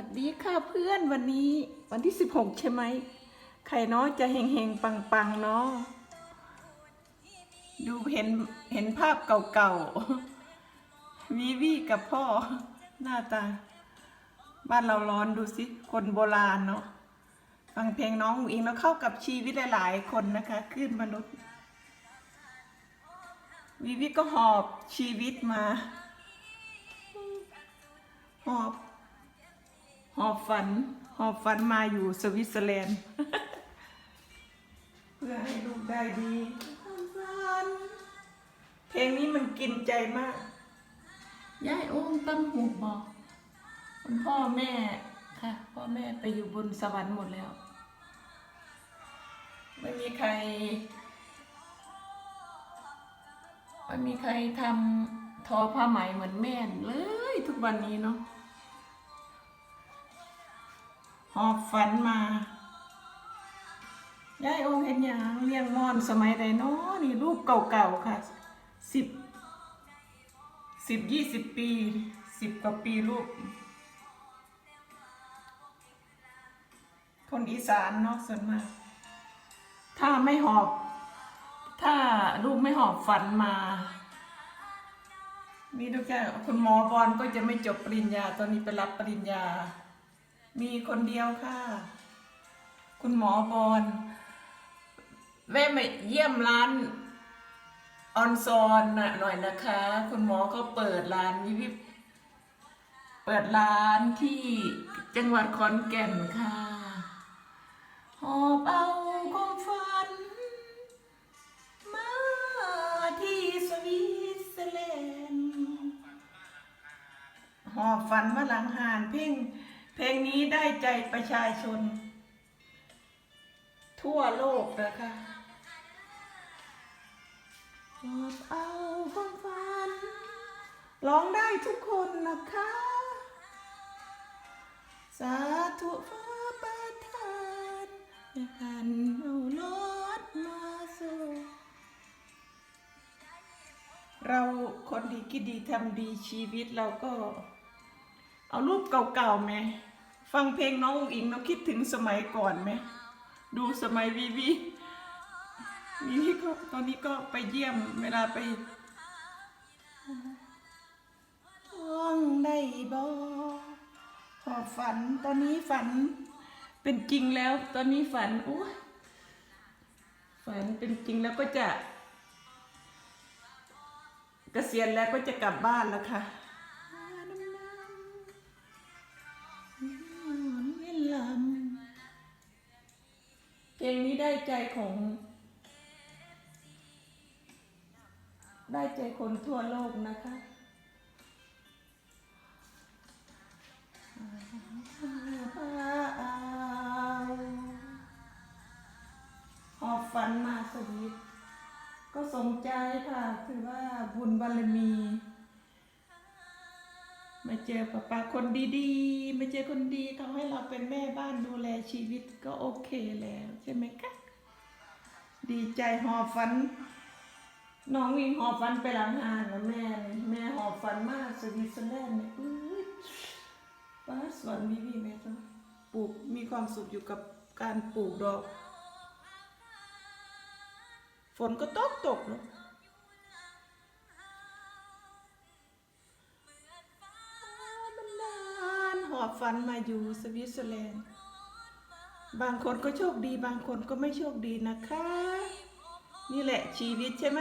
วัสดีค่ะเพื่อนวันนี้วันที่สิบหกใช่ไหมใครเนาะจะเฮงเฮงปังปังๆเนาะดูเห็นเห็นภาพเก่าๆวิวีกับพ่อหน้าตา บ้านเราร้อนดูสิ คนโบราณเนาะฟังเพลงน้องอิงแล้วเข้ากับชีวิตหลายๆคนนะคะขึ้นมนุษย์วิวีก็หอบชีวิตมา หอบ หอบฝัน หอบฝันมาอยู่สวิตเซอร์แลนด์ เพื่อให้ลูกได้ดีฝันเพลงนี้มันกินใจมาก ยายโอ้มตั้มหูบอกคุณพ่อแม่ค่ะ พ่อแม่ไปอยู่บนสวรรค์หมดแล้ว ไม่มีใครไม่มีใครทำทอผ้าไหมเหมือนแม่นเลยทุกวันนี้เนาะ หอบฝันมายายองค์เห็นหยังเลี้ยงมอนสมัยใดเนาะนี่รูปเก่าๆค่ะสิบสิบยี่สิบปีสิบกว่าปีรูป คนอีสานเนาะส่วนมาก ถ้าไม่หอบ ถ้าลูกไม่หอบฝันมามีทุกอย่างคุณหมอบอลก็จะไม่จบปริญญา ตอนนี้ไปรับปริญญา มีคนเดียวค่ะ คุณหมอบอลแม่มาเยี่ยมร้านออนซอนนะหน่อยนะคะ คุณหมอเขาเปิดร้านวิวิเปิดร้านที่จังหวัดขอนแก่นค่ะหอบเอาความฝัน มาที่สวิตเซอร์แลนด์หอบฝันมาหลังหานเพลง เพลงนี้ได้ใจประชาชน ทั่วโลกนะคะหอบเอาความฝัน ร้องได้ทุกคนนะคะ สาธุฟ้าประทานอย่าหันเอารถมาสู่เราคนดีคิดดีทำดีชีวิตเราก็ เอารูปเก่าๆไหม ฟังเพลงน้องอุ๋งอิงคิดถึงสมัยก่อนไหมดูสมัยวีวีวีวีก็ตอนนี้ก็ไปเยี่ยมเวลาไปท่องได้บอหอฝันตอนนี้ฝันเป็นจริงแล้ว ตอนนี้ฝันโอ้ฝันเป็นจริงแล้วก็จะ เกษียณแล้วก็จะกลับบ้านแล้วค่ะ ได้ใจของ ได้ใจคนทั่วโลกนะคะหอบฝันมาสวิตก็สมใจค่ะคือว่าบุญบารมี มาเจอป้าป้าคนดีๆ มาเจอคนดีเขาให้เราเป็นแม่บ้านดูแลชีวิตก็โอเคแล้ว ใช่ไหมคะดีใจหอบฝัน น้องวิ่งหอบฝันไปหลังหานแล้วแม่นี่แม่หอบฝันมากสวิตเซอร์แลนด์เนี่ยอุ้ยป้าสวนมีพี่แม่จ้ะปลูกมีความสุขอยู่กับการปลูกดอก ฝนก็ตกตกเนาะ ฝันมาอยู่สวิตเซอร์แลนด์ บางคนก็โชคดี บางคนก็ไม่โชคดีนะคะ นี่แหละชีวิตใช่ไหม